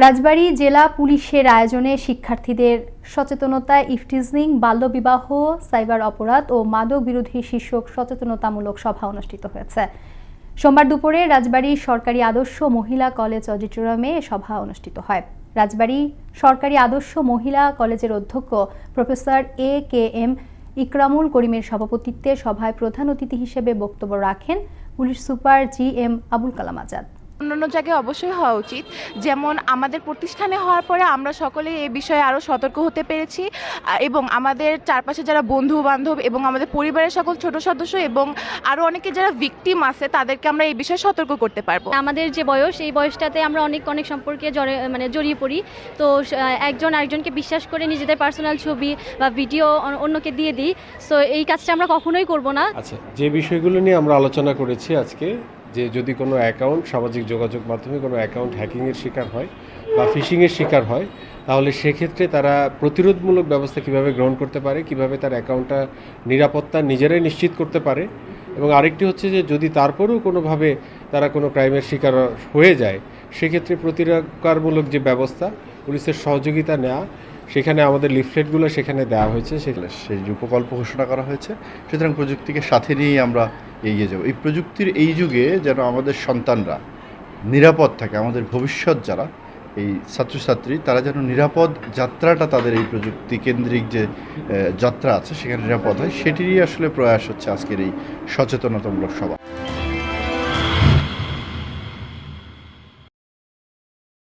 রাজবাড়ী জেলা পুলিশের আয়োজনে শিক্ষার্থীদের সচেতনতা ইফটিজিং বাল্যবিবাহ, সাইবার অপরাধ ও মাদক বিরোধী শীর্ষক সচেতনতামূলক সভা অনুষ্ঠিত হয়েছে। সোমবার দুপুরে রাজবাড়ী সরকারি আদর্শ মহিলা কলেজ অডিটোরিয়ামে সভা অনুষ্ঠিত হয়। রাজবাড়ী সরকারি আদর্শ মহিলা কলেজের অধ্যক্ষ professor A K M Ikramul করিমের সভাপতিত্বে সভায় প্রধান অতিথি হিসেবে বক্তব্য রাখেন police super G M Abul Kalam Azad. অন্যান্য জায়গায় অবশ্যই হওয়া উচিত। যেমন আমাদের প্রতিষ্ঠানে হওয়ার পরে আমরা সকলে এই বিষয়ে আরও সতর্ক হতে পেরেছি। এবং আমাদের চারপাশে যারা বন্ধু বান্ধব এবং আমাদের পরিবারের সকল ছোট সদস্য এবং আরও অনেকে যারা ভিকটিম আছে তাদেরকে আমরা এই বিষয়ে সতর্ক করতে পারব। আমাদের যে বয়স এই বয়সটাতে আমরা অনেক অনেক সম্পর্কে জড়ে মানে জড়িয়ে পড়ি। তো একজন আরেকজনকে বিশ্বাস করে নিজেদের পার্সোনাল ছবি বা ভিডিও অন্যকে দিয়ে দিই। সো এই কাজটা আমরা কখনোই করব না। আচ্ছা যে বিষয়গুলো নিয়ে আমরা আলোচনা করেছি আজকে যে যদি কোনো অ্যাকাউন্ট, সামাজিক যোগাযোগ মাধ্যমে কোনো অ্যাকাউন্ট হ্যাকিংয়ের শিকার হয় বা ফিশিংয়ের শিকার হয়, তাহলে সেক্ষেত্রে তারা প্রতিরোধমূলক ব্যবস্থা কীভাবে গ্রহণ করতে পারে, কীভাবে তার অ্যাকাউন্টটা নিরাপত্তা নিজেরাই নিশ্চিত করতে পারে এবং আরেকটি হচ্ছে যে যদি তারপরেও কোনোভাবে তারা কোনো ক্রাইমের শিকার হয়ে যায়, সেক্ষেত্রে প্রতিরক্ষামূলক যে ব্যবস্থা, পুলিশের সহযোগিতা নেওয়া সেখানে আমাদের লিফলেটগুলো সেখানে দেওয়া হয়েছে সেগুলো সেই যে প্রকল্প ঘোষণা করা হয়েছে, সুতরাং প্রযুক্তিকে সাথে নিয়েই আমরা এগিয়ে যাব। এই প্রযুক্তির এই যুগে যেন আমাদের সন্তানরা নিরাপদ থাকে, আমাদের ভবিষ্যৎ যারা, এই ছাত্রছাত্রী, তারা যেন নিরাপদ যাত্রাটা তাদের এই প্রযুক্তি কেন্দ্রিক যে যাত্রা আছে, সেখানে নিরাপদ হয়, সেটিরই আসলে প্রয়াস হচ্ছে আজকের এই সচেতনতামূলক সভা।